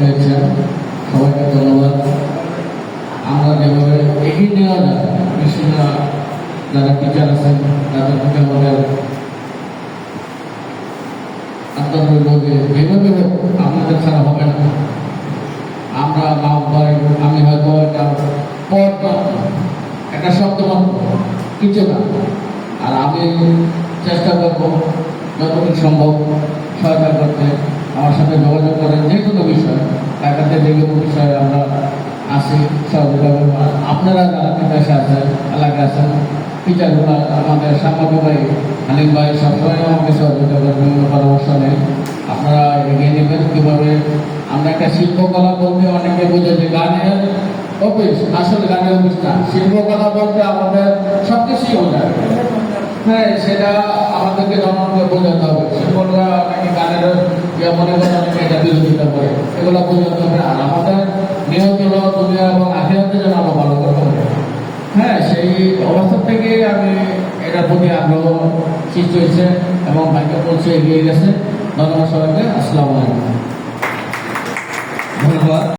হয়েছেন সবাইকে ধন্যবাদ। আমরা যেভাবে এগিয়ে নেওয়া যায় কৃষিরা যারা টিচার আছেন, তাদের প্রতি আমাদের যেভাবে হোক, আমাদের ছাড়া হবে না। আমরা মা ভাই আমি হয়তো এটা পথ একটা শব্দ কিছু না। আর আমি চেষ্টা করব, যতটুকু সম্ভব সহায়তা করতে। আমার সাথে যোগাযোগ করেন যে কোনো বিষয়। টাকাতে যে কোনো বিষয়ে আমরা আসি আপনারা যারা বিদেশে আছেন, এলাকায় আছেন টিচারগুলো আমাদের সাংবাদিক ভাই, হালিম ভাই সবসময় আমাকে সহযোগিতা করবেন পরামর্শ নেই। আপনারা এগিয়ে নেবেন। কীভাবে আমরা একটা শিল্পকলা বলতে অনেকে বোঝে যে গানের অফিস, আসলে গানের অফিস না শিল্পকলা বলতে আমাদের সব কিছুই বোঝায়। হ্যাঁ সেটা আমাদেরকে জনগণকে বোঝাতে হবে। এবং হ্যাঁ সেই অবস্থা থেকে আমি এটার প্রতি আগ্রহ সৃষ্টি হয়েছে এবং ভাইকে বলছে এগিয়ে গেছে। ধন্যবাদ সবাইকে। আসসালামু আলাইকুম। ধন্যবাদ।